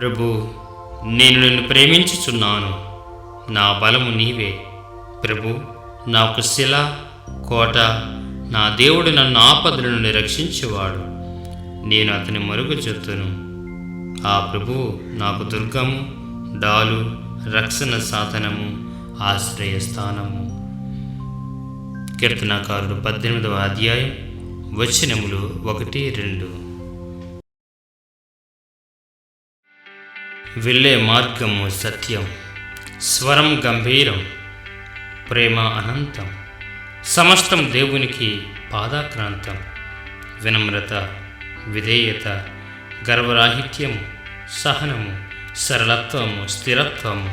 ప్రభు నేను నిన్ను ప్రేమించుచున్నాను. నా బలము నీవే. ప్రభు నాకు శిల కోట నా దేవుడు నన్ను ఆపదల నుండి రక్షించేవాడు. నేను అతని మరుగు చెత్తును ఆ ప్రభు నాకు దుర్గము డాలు రక్షణ సాధనము ఆశ్రయస్థానము కీర్తనాకారుడు పద్దెనిమిదవ అధ్యాయం వచనములు ఒకటి రెండు. వెళ్ళే మార్గము సత్యం స్వరం గంభీరం ప్రేమ అనంతం సమస్తం దేవునికి పాదాక్రాంతం వినమ్రత విధేయత గర్వరాహిత్యము సహనము సరళత్వము స్థిరత్వము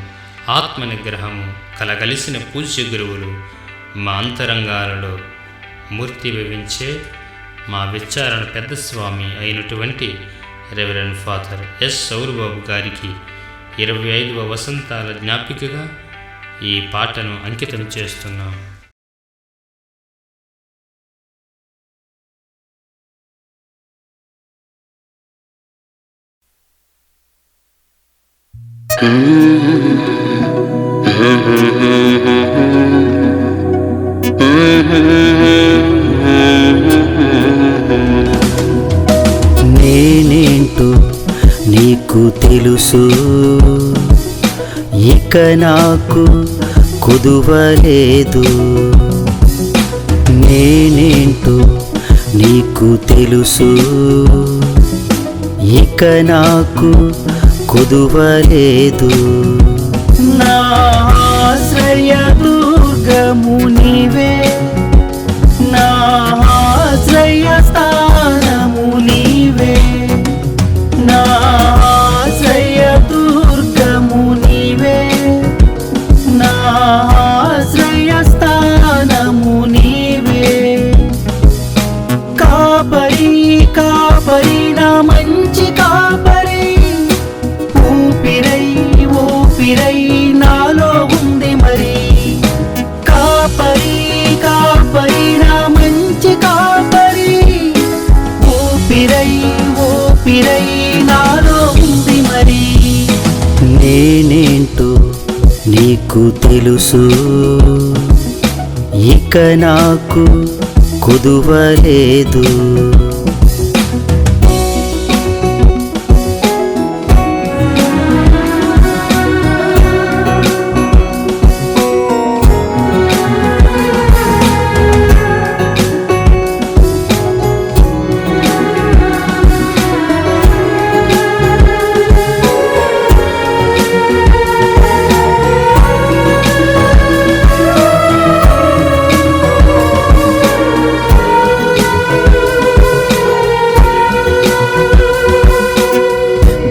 ఆత్మ నిగ్రహము కలగలిసిన పూజ్య గురువులు మా అంతరంగాలలో మూర్తి వివించే మా విచారణ పెద్ద స్వామి అయినటువంటి రెవరెండ్ ఫాదర్ ఎస్ సౌరబాబు గారికి ఇరవై ఐదవ వసంతాల జ్ఞాపికగా ఈ పాటను అంకితం చేస్తున్నాం. Mm-hmm. నేనేంటో నీకు తెలుసు. ఇక నాకు కుదువలేదు. నేనేంటో నీకు తెలుసు. ఇక నాకు కుదువలేదు. నా ఆశ్రయ దుర్గము నీవే. నా ఆశ్రయ ఊపిరై ఊపిరై నాలో ఉంది మరి. నేనేంటో నీకు తెలుసు. ఇక నాకు కుదువలేదు.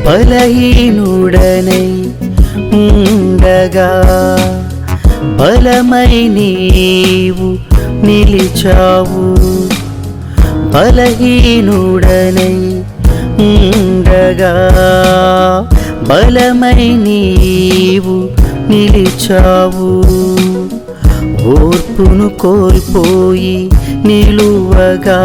బలహీనుడనై ఉండగా బలమై నీవు నిలిచావు. బలహీనుడనై ఉండగా బలమై నీవు నిలిచావు. ఓర్పును కోల్పోయి నిలువగా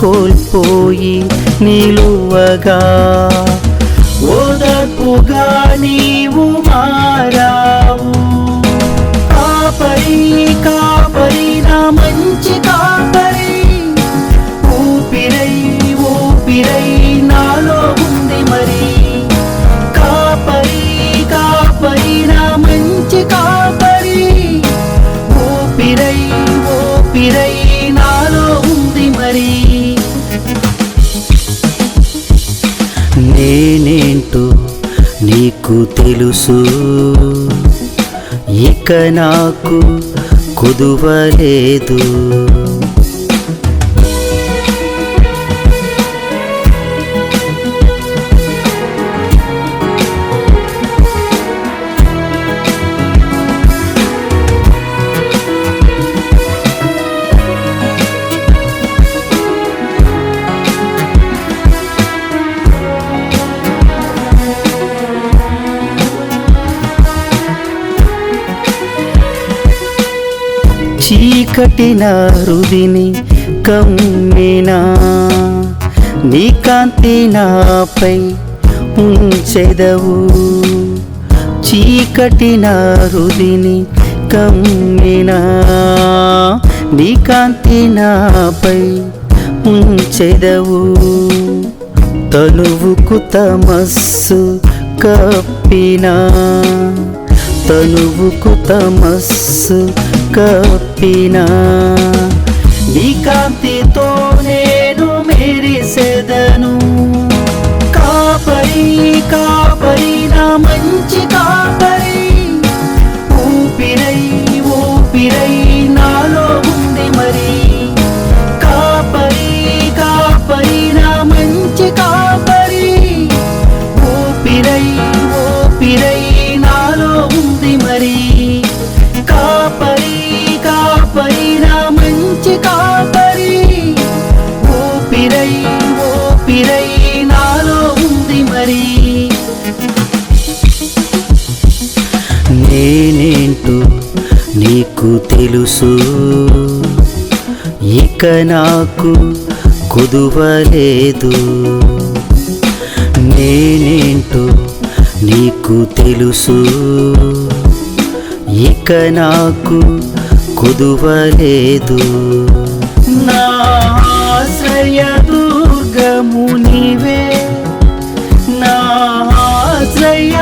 కోల్పోయి నిలువగా. ఓదర్పుగా నీవు మారావు. కాపరి కాపరి నా మంచి కాపరి. ఊపిరై ఊపిరై నాలో ఉంది మరి. కాపరి కాపరి నా మంచి కాపరి. ఊపిరై ఊపిరై నాలో ఉంది మరి. నేనేంటో నీకు తెలుసు. ఇక నాకు కుదువలేదు. చీకటి నా హృదిని కమ్మినా నీ కాంతి నాపై ఉంచెదవు. చీకటిన నా హృదిని కమ్మినా నీ కాంతి నాపై ఉంచెదవు. తనువుకు తమస్సు కప్పినా తనువుకు తమస్సు కప్పినా నీ కాంతితో నేను మెరిసెదను. కాపరి కాపరి నా మంచి తెలుసు. ఇక నాకు కుదువలేదు. నేనేంటో నీకు తెలుసు. ఇక నాకు కుదువలేదు. నా ఆశ్రయ దుర్గము నీవే. నా ఆశ్రయ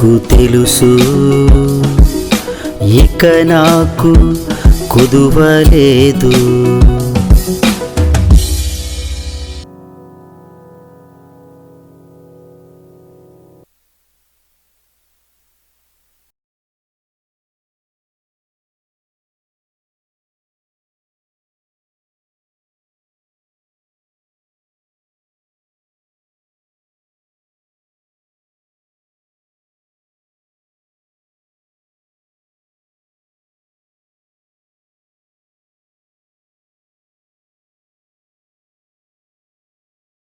నీకు తెలుసు. ఇక నాకు కుదువలేదు.